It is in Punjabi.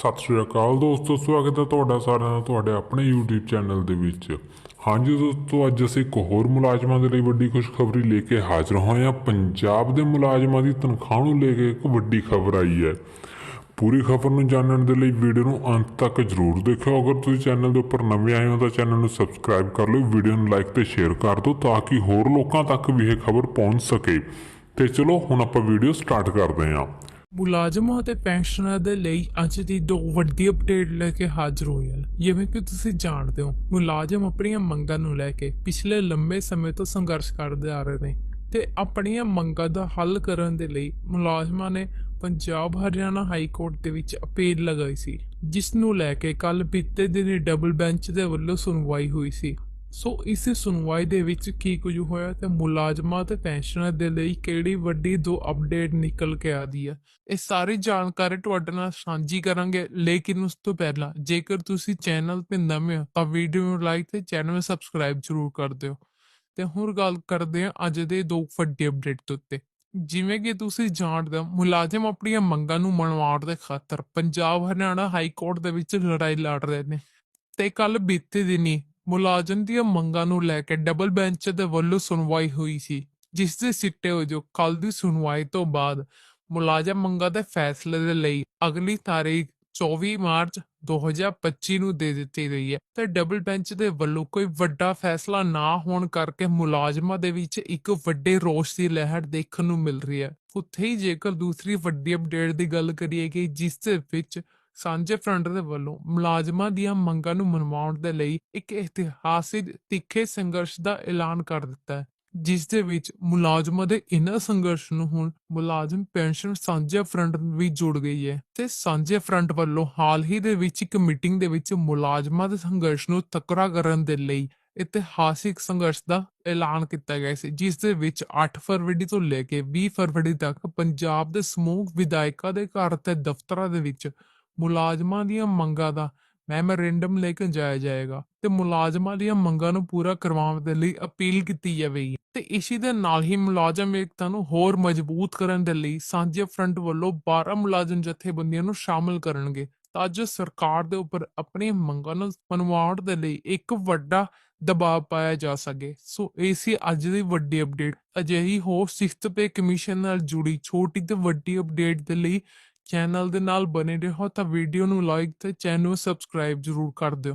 ਸਤਿ ਸ਼੍ਰੀ ਅਕਾਲ ਦੋਸਤੋ, ਸਵਾਗਤ ਹੈ ਤੁਹਾਡਾ ਸਾਰਿਆਂ ਦਾ ਤੁਹਾਡੇ ਆਪਣੇ YouTube ਚੈਨਲ ਦੇ ਵਿੱਚ। ਹਾਂਜੀ ਦੋਸਤੋ, ਅੱਜ ਅਸੀਂ ਇੱਕ ਹੋਰ ਮੁਲਾਜ਼ਮਾਂ ਦੇ ਲਈ ਵੱਡੀ ਖੁਸ਼ਖਬਰੀ ਲੈ ਕੇ ਹਾਜ਼ਰ ਹੋਏ ਹਾਂ। ਪੰਜਾਬ ਦੇ ਮੁਲਾਜ਼ਮਾਂ ਦੀ ਤਨਖਾਹ ਨੂੰ ਲੈ ਕੇ ਇੱਕ ਵੱਡੀ ਖਬਰ ਆਈ ਹੈ। ਪੂਰੀ ਖਬਰ ਨੂੰ ਜਾਣਨ ਦੇ ਲਈ ਵੀਡੀਓ ਨੂੰ ਅੰਤ ਤੱਕ ਜ਼ਰੂਰ ਦੇਖਿਓ। ਅਗਰ ਤੁਸੀਂ ਚੈਨਲ ਦੇ ਉੱਪਰ ਨਵੇਂ ਆਏ ਹੋ ਤਾਂ ਚੈਨਲ ਨੂੰ ਸਬਸਕ੍ਰਾਈਬ ਕਰ ਲਓ, ਵੀਡੀਓ ਨੂੰ ਲਾਈਕ ਤੇ ਸ਼ੇਅਰ ਕਰ ਦਿਓ ਤਾਂ ਕਿ ਹੋਰ ਲੋਕਾਂ ਤੱਕ ਵੀ ਇਹ ਖਬਰ ਪਹੁੰਚ ਸਕੇ। ਤੇ ਚਲੋ, ਹੁਣ ਆਪਾਂ ਵੀਡੀਓ ਸਟਾਰਟ ਕਰਦੇ ਹਾਂ। ਮੁਲਾਜ਼ਮਾਂ ਅਤੇ ਪੈਨਸ਼ਨਰਾਂ ਦੇ ਲਈ ਅੱਜ ਦੀ ਦੋ ਵੱਡੀ ਅਪਡੇਟ ਲੈ ਕੇ ਹਾਜ਼ਰ ਹੋਏ ਹਨ। ਜਿਵੇਂ ਕਿ ਤੁਸੀਂ ਜਾਣਦੇ ਹੋ, ਮੁਲਾਜ਼ਮ ਆਪਣੀਆਂ ਮੰਗਾਂ ਨੂੰ ਲੈ ਕੇ ਪਿਛਲੇ ਲੰਬੇ ਸਮੇਂ ਤੋਂ ਸੰਘਰਸ਼ ਕਰਦੇ ਆ ਰਹੇ ਨੇ ਤੇ ਆਪਣੀਆਂ ਮੰਗਾਂ ਦਾ ਹੱਲ ਕਰਨ ਦੇ ਲਈ ਮੁਲਾਜ਼ਮਾਂ ਨੇ ਪੰਜਾਬ ਹਰਿਆਣਾ ਹਾਈ ਕੋਰਟ ਦੇ ਵਿੱਚ ਅਪੀਲ ਲਗਾਈ ਸੀ, ਜਿਸ ਨੂੰ ਲੈ ਕੇ ਕੱਲ ਬੀਤੇ ਦਿਨੀ ਡਬਲ ਬੈਂਚ ਦੇ ਵੱਲੋਂ ਸੁਣਵਾਈ ਹੋਈ ਸੀ। ਸੋ ਇਸ ਸੁਣਵਾਈ ਦੇ ਵਿੱਚ ਕੀ ਕੁਝ ਹੋਇਆ ਤੇ ਮੁਲਾਜ਼ਮਾਂ ਤੇ ਪੈਨਸ਼ਨਰ ਦੇ ਲਈ ਕਿਹੜੀ ਵੱਡੀ ਦੋ ਅਪਡੇਟ ਨਿਕਲ ਕੇ ਆਦੀ ਹੈ ਇਹ ਸਾਰੀ ਜਾਣਕਾਰੀ ਤੁਹਾਡੇ ਨਾਲ ਸਾਂਝੀ ਕਰਾਂਗੇ, ਲੇਕਿਨ ਉਸ ਤੋਂ ਪਹਿਲਾਂ ਜੇਕਰ ਤੁਸੀਂ ਚੈਨਲ ਤੇ ਨਵੇਂ ਹੋ ਤਾਂ ਵੀਡੀਓ ਨੂੰ ਲਾਈਕ ਤੇ ਚੈਨਲ ਨੂੰ ਸਬਸਕ੍ਰਾਈਬ ਜ਼ਰੂਰ ਕਰ ਦਿਓ। ਤੇ ਹੁਣ ਗੱਲ ਕਰਦੇ ਹਾਂ ਅੱਜ ਦੇ ਦੋ ਵੱਡੇ ਅਪਡੇਟ ਦੇ ਉੱਤੇ। ਜਿਵੇਂ ਕਿ ਤੁਸੀਂ ਜਾਣਦੇ ਹੋ, ਮੁਲਾਜ਼ਮ ਆਪਣੀਆਂ ਮੰਗਾਂ ਨੂੰ ਮਨਵਾਉਣ ਦੇ ਖਾਤਰ ਪੰਜਾਬ ਹਰਿਆਣਾ ਹਾਈ ਕੋਰਟ ਦੇ ਵਿੱਚ ਲੜਾਈ ਲੜ ਰਹੇ ਨੇ। ਤੇ ਕੱਲ ਬੀਤੇ ਦਿਨੀ ਮੁਲਾਜ਼ਮ ਦੀਆਂ ਮੰਗਾਂ ਨੂੰ ਲੈ ਕੇ ਡਬਲ ਬੈਂਚ ਦੇ ਵੱਲੋਂ ਸੁਣਵਾਈ ਹੋਈ ਸੀ, ਜਿਸ ਦੇ ਸਿੱਟੇ ਵਜੋਂ ਕੱਲ ਦੀ ਸੁਣਵਾਈ ਤੋਂ ਬਾਅਦ ਮੁਲਾਜ਼ਮ ਮੰਗਾਂ ਦੇ ਫੈਸਲੇ ਦੇ ਲਈ ਅਗਲੀ ਤਾਰੀਖ 24 ਮਾਰਚ 2025 ਨੂੰ ਦੇ ਦਿੱਤੀ ਗਈ ਹੈ। ਤੇ ਡਬਲ ਬੈਂਚ ਦੇ ਵੱਲੋਂ ਕੋਈ ਵੱਡਾ ਫੈਸਲਾ ਨਾ ਹੋਣ ਕਰਕੇ ਮੁਲਾਜ਼ਮਾਂ ਦੇ ਵਿੱਚ ਇੱਕ ਵੱਡੇ ਰੋਸ ਦੀ ਲਹਿਰ ਦੇਖਣ ਨੂੰ ਮਿਲ ਰਹੀ ਹੈ। ਉੱਥੇ ਹੀ ਜੇਕਰ ਦੂਸਰੀ ਵੱਡੀ ਅਪਡੇਟ ਦੀ ਗੱਲ ਕਰੀਏ ਕਿ ਜਿਸ ਦੇ ਵਿੱਚ ਸਾਂਝੇ ਫਰੰਟ ਦੇ ਵੱਲੋਂ ਮੁਲਾਜ਼ਮਾਂ ਦੀਆਂ ਮੰਗਾਂ ਨੂੰ ਮਨਵਾਉਣ ਦੇ ਲਈ ਇੱਕ ਇਤਿਹਾਸਿਕ ਤਿੱਖੇ ਸੰਘਰਸ਼ ਦਾ ਐਲਾਨ ਕਰ ਦਿੱਤਾ ਹੈ, ਜਿਸ ਦੇ ਵਿੱਚ ਮੁਲਾਜ਼ਮਾਂ ਦੇ ਇਨ੍ਹਾਂ ਸੰਘਰਸ਼ ਨੂੰ ਹੁਣ ਮੁਲਾਜ਼ਮ ਪੈਨਸ਼ਨ ਸਾਂਝੇ ਫਰੰਟ ਵੀ ਜੁੜ ਗਈ ਹੈ ਤੇ ਸਾਂਝੇ ਫਰੰਟ ਵੱਲੋਂ ਹਾਲ ਹੀ ਦੇ ਵਿੱਚ ਇੱਕ ਮੀਟਿੰਗ ਦੇ ਵਿੱਚ ਮੁਲਾਜ਼ਮਾਂ ਦੇ ਸੰਘਰਸ਼ ਨੂੰ ਤਕਰਾ ਕਰਨ ਦੇ ਲਈ ਇਤਿਹਾਸਿਕ ਸੰਘਰਸ਼ ਦਾ ਐਲਾਨ ਕੀਤਾ ਗਿਆ ਸੀ, ਜਿਸ ਦੇ ਵਿੱਚ 8 ਫਰਵਰੀ ਤੋਂ ਲੈ ਕੇ 20 ਫਰਵਰੀ ਤੱਕ ਪੰਜਾਬ ਦੇ ਸਮੂਹ ਵਿਧਾਇਕਾਂ ਦੇ ਘਰ ਤੇ ਦਫ਼ਤਰਾਂ ਦੇ ਵਿੱਚ ਮੁਲਾਜ਼ਮਾਂ ਦੀਆਂ ਮੰਗਾਂ ਦਾ ਮੈਮੋਰੈਂਡਮ ਲੈ ਕੇ ਜਾਇਆ ਜਾਏਗਾ ਤੇ ਮੁਲਾਜ਼ਮਾਂ ਦੀਆਂ ਮੰਗਾਂ ਨੂੰ ਪੂਰਾ ਕਰਵਾਉਣ ਦੇ ਲਈ ਅਪੀਲ ਕੀਤੀ ਜਾਵੇਗੀ ਤੇ ਇਸੇ ਦੇ ਨਾਲ ਹੀ ਮੁਲਾਜ਼ਮ ਏਕਤਾ ਨੂੰ ਹੋਰ ਮਜ਼ਬੂਤ ਕਰਨ ਦੇ ਲਈ ਸਾਂਝੇ ਫਰੰਟ ਵੱਲੋਂ 12 ਮੁਲਾਜ਼ਮ ਜਥੇਬੰਦੀਆਂ ਨੂੰ ਸ਼ਾਮਲ ਕਰਨਗੇ ਤਾਂ ਜੋ ਸਰਕਾਰ ਦੇ ਉੱਪਰ ਆਪਣੀ ਮੰਗਾਂ ਨੂੰ ਮਨਵਾਉਣ ਦੇ ਲਈ ਇੱਕ ਵੱਡਾ ਦਬਾਅ ਪਾਇਆ ਜਾ ਸਕੇ। ਸੋ ਇਹ ਸੀ ਅੱਜ ਦੀ ਵੱਡੀ ਅਪਡੇਟ ਅਜਿਹੀ ਹੋਰ ਸਿਖਤ ਪੇ ਕਮਿਸ਼ਨ ਨਾਲ ਜੁੜੀ ਛੋਟੀ ਤੇ ਵੱਡੀ ਅਪਡੇਟ ਦੇ ਲਈ ਚੈਨਲ ਦੇ ਨਾਲ ਬਨੇ ਰਹੋ ਤਾਂ ਵੀਡੀਓ ਨੂੰ ਲਾਈਕ ਤੇ ਚੈਨਲ ਨੂੰ ਸਬਸਕ੍ਰਾਈਬ ਜ਼ਰੂਰ ਕਰ ਦਿਓ।